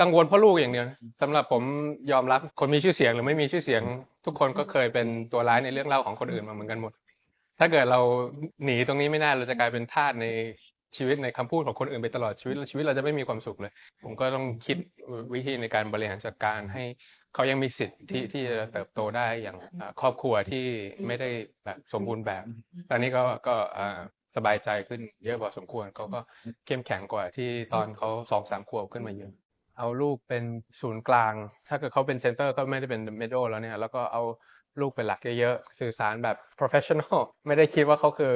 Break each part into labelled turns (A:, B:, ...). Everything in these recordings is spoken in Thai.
A: กังวลเพราะลูกอย่างเดียวนะสำหรับผมยอมรับคนมีชื่อเสียงหรือไม่มีชื่อเสียง ทุกคนก็เคยเป็นตัวร้ายในเรื่องเล่าของคนอื่นมาเหมือนกันหมด ถ้าเกิดเราหนีตรงนี้ไม่ได้เราจะกลายเป็นทาสในชีวิตในคำพูดของคนอื่นไปตลอดชีวิตแล้วชีวิตเราจะไม่มีความสุขเลย ผมก็ต้องคิดวิธีในการบริหารจัดการให้เขายังมีสิทธิ์ที่ที่จะเติบโตได้อย่างอ่าครอบครัวที่ไม่ได้แบบสมบูรณ์แบบ ตอนนี้ก็ก็อ่าสบายใจขึ้นเยอะพอสมควรเขาก็เข้มแข็งกว่าที่ตอนเขาสองสามขวบขึ้นมาเยอะ เอาลูกเป็นศูนย์กลาง ถ้าเกิดเขาเป็นเซนเตอร์ก็ไม่ได้เป็นเมด l แล้วเนี่ย แล้วก็เอาลูกเป็นหลักเยอะๆ สื่อสารแบบ professional ไม่ได้คิดว่าเขาคือ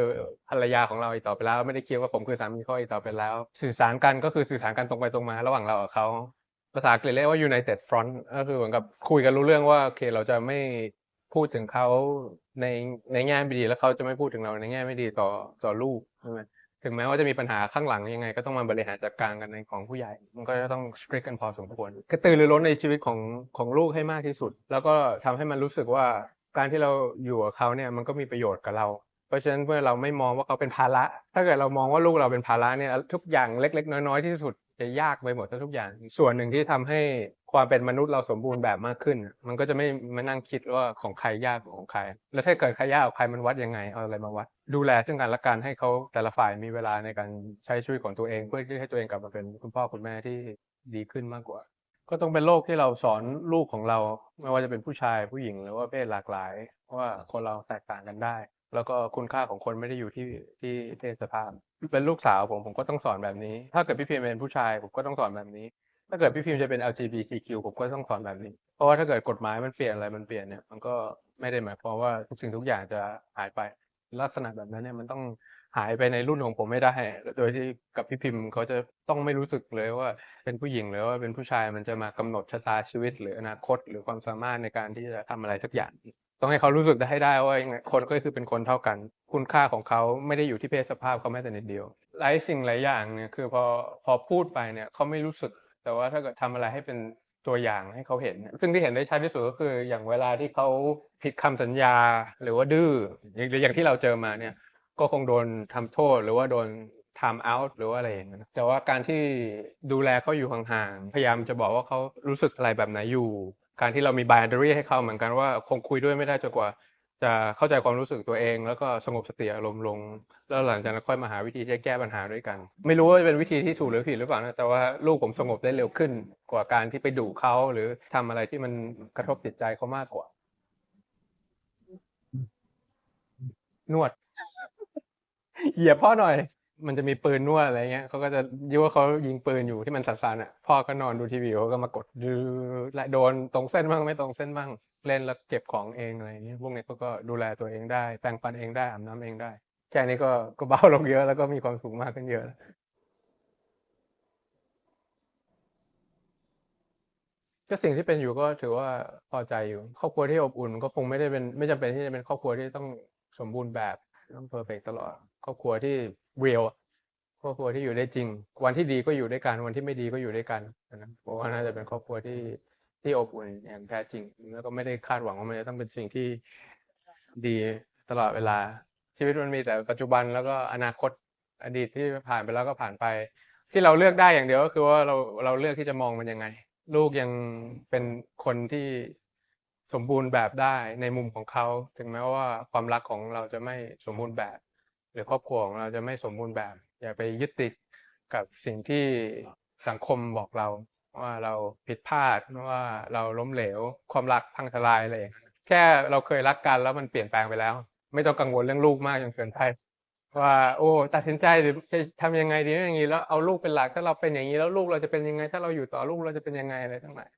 A: ภรรยาของเราอีกต่อไปแล้ว ไม่ได้คิดว่าผมคือสามีเขาอีกต่อไปแล้ว สื่อสารกันก็คือสื่อสารกันตรงไปตรงมา ระหว่างเรากับเขาภาษาอังกฤษเรียกว่า united front ก็คือเหมือนกับคุยกันรู้เรื่องว่าโอเคเราจะไม่พูดถึงเขาในในแง่ไม่ดีแล้วเขาจะไม่พูดถึงเราในแง่ไม่ดีต่อต่อลูกใช่ไหม ถึงแม้ว่าจะมีปัญหาข้างหลังยังไง ก็ต้องมาบริหารจัดการกันในของผู้ใหญ่ มันก็จะต้องสตรีกกันพอสมควรกระตือรือร้นในชีวิตของของลูกให้มากที่สุด แล้วก็ทำให้มันรู้สึกว่าการที่เราอยู่กับเขาเนี่ยมันก็มีประโยชน์กับเรา เพราะฉะนั้นเมื่อเราไม่มองว่าเขาเป็นภาระ ถ้าเกิดเรามองว่าลูกเราเป็นภาระเนี่ยทุกอย่างเล็ก ๆ น้อยๆที่สุด จะยากไปหมดทุกอย่าง ส่วนหนึ่งที่ทำให้ความเป็นมนุษย์เราสมบูรณ์แบบมากขึ้น มันก็จะไม่มานั่งคิดว่าของใครยากของใคร แล้วถ้าเกิดใครยากใครมันวัดยังไงเอาอะไรมาวัด ดูแลซึ่งกันและกันให้เขาแต่ละฝ่ายมีเวลาในการใช้ชีวิตของตัวเอง เพื่อที่ให้ตัวเองกลับมาเป็นคุณพ่อคุณแม่ที่ดีขึ้นมากกว่า ก็ต้องเป็นโลกที่เราสอนลูกของเรา ไม่ว่าจะเป็นผู้ชายผู้หญิงหรือว่าเพศหลากหลายว่าคนเราแตกต่างกันได้ แล้วก็คุณค่าของคนไม่ได้อยู่ที่ที่เพศสภาพ เป็นลูกสาวผมผมก็ต้องสอนแบบนี้ ถ้าเกิดพี่พิมเป็นผู้ชายผมก็ต้องสอนแบบนี้ ถ้าเกิดพี่พิมจะเป็น LGBTQ ผมก็ต้องสอนแบบนี้ เพราะว่าถ้าเกิดกฎหมายมันเปลี่ยนอะไรมันเปลี่ยนเนี่ยมันก็ไม่ได้หมายความว่าทุกสิ่งทุกอย่างจะหายไป ลักษณะแบบนั้นเนี่ยมันต้องหายไปในรุ่นของผมไม่ได้ โดยที่กับพี่พิมพ์เขาจะต้องไม่รู้สึกเลยว่าเป็นผู้หญิงหรือว่าเป็นผู้ชายมันจะมากำหนดชะตาชีวิต หรืออนาคต หรือความสามารถในการที่จะทำอะไรสักอย่าง ต้องให้เขารู้สึกได้ให้ได้ว่ายังไงคนก็คือเป็นคนเท่ากัน คุณค่าของเขาไม่ได้อยู่ที่เพศสภาพเขาแม้แต่นิดเดียวหลายสิ่งหลายอย่างเนี่ยคือพอพอพูดไปเนี่ยเขาไม่รู้สึก แต่ว่าถ้าเกิดทำอะไรให้เป็นตัวอย่างให้เขาเห็น ซึ่งที่เห็นได้ชัดที่สุดก็คืออย่างเวลาที่เขาผิดคำสัญญาหรือว่าดื้ออย่างหรืออย่างที่เราเจอมาเนี่ยก็คงโดนทำโทษหรือว่าโดน time out หรือว่าอะไรอย่างเงี้ยแต่ว่าการที่ดูแลเขาอยู่ห่างๆพยายามจะบอกว่าเขารู้สึกอะไรแบบไหนอยู่ การที่เรามี boundary ให้เขาเหมือนกันว่าคงคุยด้วยไม่ได้จนกว่า จะเข้าใจความรู้สึกตัวเอง แล้วก็สงบสติอารมณ์ลง แล้วหลังจากนั้นค่อยมาหาวิธีที่จะแก้ปัญหาด้วยกัน ไม่รู้ว่าจะเป็นวิธีที่ถูกหรือผิดหรือเปล่านะแต่ว่าลูกผมสงบได้เร็วขึ้นกว่าการที่ไปดุเขาหรือทำอะไรที่มันกระทบจิตใจเขามากกว่า นวดเหยียบพ่อหน่อย มันจะมีปืนนวดอะไรเงี้ยเขาก็จะยิ้ว่าเขายิงปืนอยู่ที่มันสั่นๆอะพ่อก็นอนดูทีวีเขาก็มากดดื้อและโดนตรงเส้นบ้างไม่ตรงเส้นบ้างเล่นแล้วเก็บของเองอะไรเงี้ยพวกนี้เขาก็ดูแลตัวเองได้แปรงฟันเองได้อาบน้ำเองได้ แค่นี้ก็ก็เบาลงเยอะแล้วก็มีความสุขมากขึ้นเยอะก็สิ่งที่เป็นอยู่ก็ถือว่าพอใจอยู่ ครอบครัวที่อบอุ่นก็คงไม่ได้เป็น ไม่จำเป็นที่จะเป็นครอบครัวที่ต้องสมบูรณ์แบบ ต้องเพอร์เฟกตลอด ครอบครัวที่เรียลครอบครัวที่อยู่ได้จริง วันที่ดีก็อยู่ด้วยกันวันที่ไม่ดีก็อยู่ด้วยกันนะเพราะว่าน่าจะเป็นครอบครัวที่ที่อบอุ่นอย่างแท้จริง แล้วก็ไม่ได้คาดหวังว่ามันจะต้องเป็นสิ่งที่ดีตลอดเวลา ชีวิตมันมีแต่ปัจจุบันแล้วก็อนาคตอดีตที่ผ่านไปแล้วก็ผ่านไป ที่เราเลือกได้อย่างเดียวก็คือว่าเราเราเลือกที่จะมองมันยังไง ลูกยังเป็นคนที่ สมบูรณ์แบบได้ในมุมของเขา ถึงแม้ว่าความรักของเราจะไม่สมบูรณ์แบบ หรือครอบครัวของเราจะไม่สมบูรณ์แบบ อย่าไปยึดติดกับสิ่งที่สังคมบอกเราว่าเราผิดพลาดว่าเราล้มเหลว ความรักพังทลายอะไรอย่างี้แค่เราเคยรักกันแล้วมันเปลี่ยนแปลงไปแล้ว ไม่ต้องกังวลเรื่องลูกมากจนเกินไปว่า โอ้ตัดสินใจหรือจะทำยังไงดีอย่างนี้แล้วเอาลูกเป็นหลักถ้าเราเป็นอย่างนี้แล้วลูกเราจะเป็นยังไง ถ้าเราอยู่ต่อลูกเราจะเป็นยังไงอะไรทั้งหลาย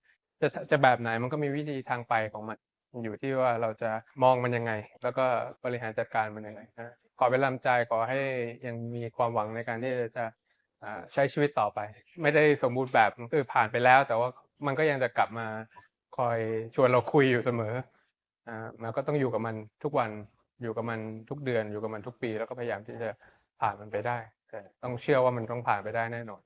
A: จะจะแบบไหนมันก็มีวิธีทางไปของมัน อยู่ที่ว่าเราจะมองมันยังไง แล้วก็บริหารจัดการมันยังไงนะขอเป็นกำลังใจขอให้ยังมีความหวังในการที่จะใช้ชีวิตต่อไป ไม่ได้สมบูรณ์แบบคือผ่านไปแล้ว แต่ว่ามันก็ยังจะกลับมาคอยชวนเราคุยอยู่เสมออ่ามันก็ต้องอยู่กับมันทุกวันอยู่กับมันทุกเดือนอยู่กับมันทุกปี แล้วก็พยายามที่จะผ่านมันไปได้ต้องเชื่อว่ามันต้องผ่านไปได้แน่นอน